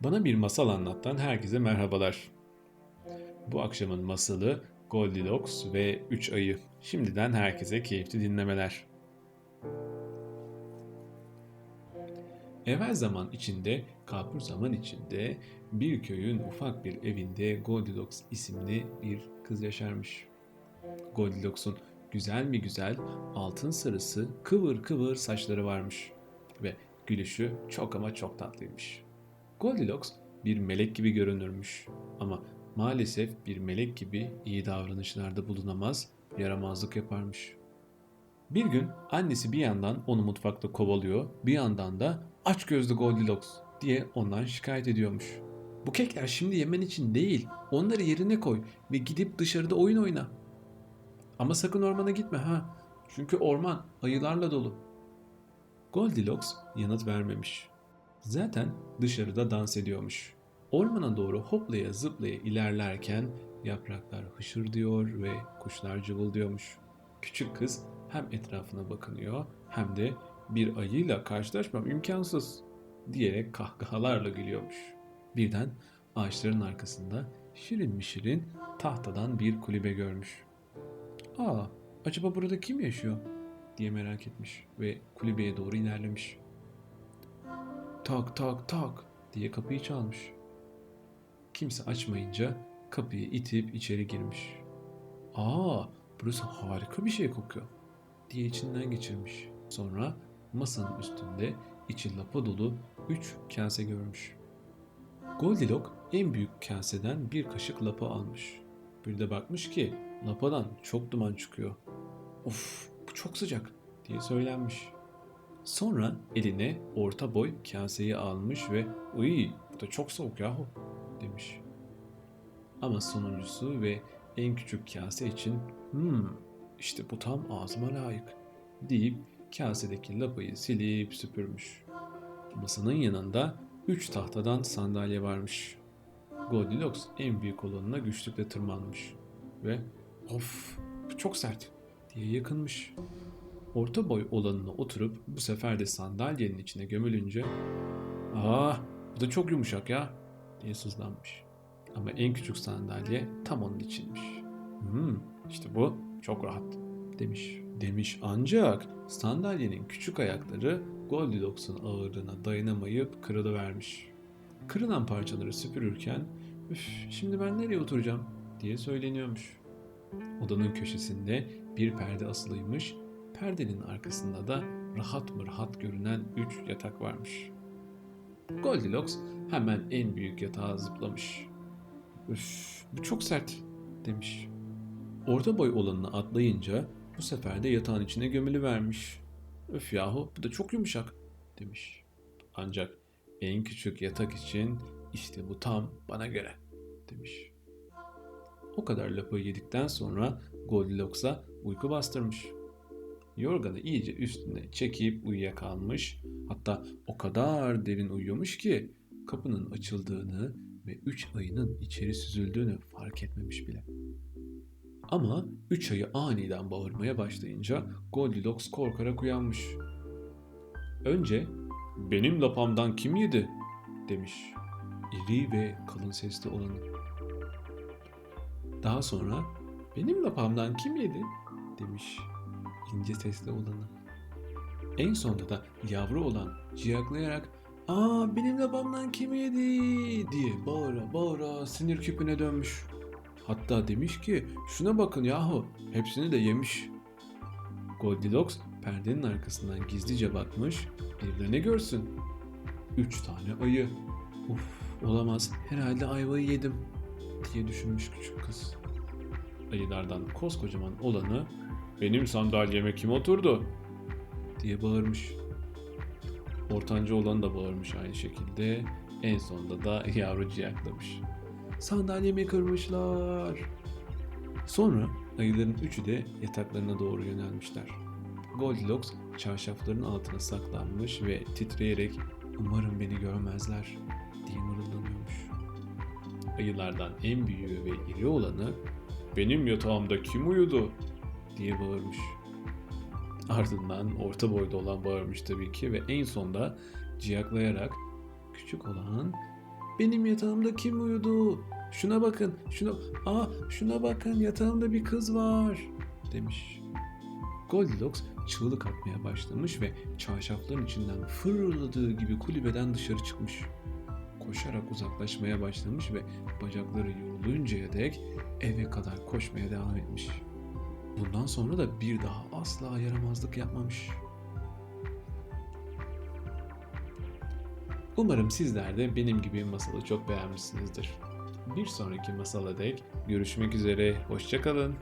Bana bir masal anlattan herkese merhabalar. Bu akşamın masalı Goldilocks ve Üç Ayı. Şimdiden herkese keyifli dinlemeler. Evvel zaman içinde, kalbur zaman içinde bir köyün ufak bir evinde Goldilocks isimli bir kız yaşarmış. Goldilocks'un güzel mi güzel, altın sarısı, kıvır kıvır saçları varmış ve gülüşü çok ama çok tatlıymış. Goldilocks bir melek gibi görünürmüş ama maalesef bir melek gibi iyi davranışlarda bulunamaz, yaramazlık yaparmış. Bir gün annesi bir yandan onu mutfakta kovalıyor, bir yandan da aç gözlü Goldilocks diye ondan şikayet ediyormuş. Bu kekler şimdi yemen için değil, onları yerine koy ve gidip dışarıda oyun oyna. Ama sakın ormana gitme ha, çünkü orman ayılarla dolu. Goldilocks yanıt vermemiş. Zaten dışarıda dans ediyormuş. Ormana doğru hoplaya zıplaya ilerlerken yapraklar hışırdıyor ve kuşlar cıvıldıyormuş. Küçük kız hem etrafına bakınıyor hem de bir ayıyla karşılaşmam imkansız diyerek kahkahalarla gülüyormuş. Birden ağaçların arkasında şirin mi tahtadan bir kulübe görmüş. Aa, acaba burada kim yaşıyor? diye merak etmiş ve kulübeye doğru ilerlemiş. Tak tak tak diye kapıyı çalmış. Kimse açmayınca kapıyı itip içeri girmiş. Aa, burası harika bir şey kokuyor diye içinden geçirmiş. Sonra masanın üstünde içi lapa dolu üç kase görmüş. Goldilocks en büyük kaseden bir kaşık lapa almış. Bir de bakmış ki lapadan çok duman çıkıyor. Of bu çok sıcak diye söylenmiş. Sonra eline orta boy kaseyi almış ve uy bu da çok soğuk yahu demiş. Ama sonuncusu ve en küçük kase için hmm işte bu tam ağzıma layık deyip kasedeki lapayı silip süpürmüş. Masanın yanında üç tahtadan sandalye varmış. Goldilocks en büyük olanına güçlükle tırmanmış ve of bu çok sert diye yakınmış. Orta boy olanına oturup bu sefer de sandalyenin içine gömülünce ''Ah bu da çok yumuşak ya'' diye sızlanmış. Ama en küçük sandalye tam onun içinmiş. ''Hmm işte bu çok rahat'' demiş. Demiş ancak sandalyenin küçük ayakları Goldilocks'un ağırlığına dayanamayıp kırılıvermiş. Kırılan parçaları süpürürken ''Üf şimdi ben nereye oturacağım?'' diye söyleniyormuş. Odanın köşesinde bir perde asılıymış Perdenin arkasında da rahat mı rahat görünen üç yatak varmış. Goldilocks hemen en büyük yatağa zıplamış. Üf, bu çok sert demiş. Orta boy olanını atlayınca bu sefer de yatağın içine gömülü vermiş. Öf yahu bu da çok yumuşak demiş. Ancak en küçük yatak için işte bu tam bana göre demiş. O kadar lafı yedikten sonra Goldilocks'a uyku bastırmış. Yorganı iyice üstüne çekip uyuyakalmış. Hatta o kadar derin uyuyormuş ki kapının açıldığını ve üç ayının içeri süzüldüğünü fark etmemiş bile. Ama üç ayı aniden bağırmaya başlayınca Goldilocks korkarak uyanmış. Önce benim lapamdan kim yedi demiş iri ve kalın sesli olanı. Daha sonra benim lapamdan kim yedi demiş ince sesli olanı. En sonunda da yavru olan ciyaklayarak ''Aa benim lapamdan kim yedi?'' diye bağıra bağıra sinir küpüne dönmüş. Hatta demiş ki şuna bakın yahu hepsini de yemiş. Goldilocks perdenin arkasından gizlice bakmış bir de ne görsün? Üç tane ayı. Uf olamaz herhalde ayvayı yedim diye düşünmüş küçük kız. Ayılardan koskocaman olanı benim sandalyeme kim oturdu? diye bağırmış. Ortanca olan da bağırmış aynı şekilde. En sonunda da yavru ciyaklamış. Sandalyemi kırmışlar. Sonra ayıların üçü de yataklarına doğru yönelmişler. Goldilocks çarşafların altına saklanmış ve titreyerek umarım beni görmezler diye mırıldanıyormuş. Ayılardan en büyüğü ve iri olanı benim yatağımda kim uyudu diye bağırmış. Ardından orta boyda olan bağırmış tabii ki ve en sonda ciyaklayarak küçük olan benim yatağımda kim uyudu? Şuna bakın, şuna, aa şuna bakın yatağımda bir kız var demiş. Goldilocks çığlık atmaya başlamış ve çarşafların içinden fırladığı gibi kulübeden dışarı çıkmış. Koşarak uzaklaşmaya başlamış ve bacakları yoruluncaya dek eve kadar koşmaya devam etmiş. Bundan sonra da bir daha asla yaramazlık yapmamış. Umarım sizler de benim gibi masalı çok beğenmişsinizdir. Bir sonraki masala dek görüşmek üzere, hoşçakalın.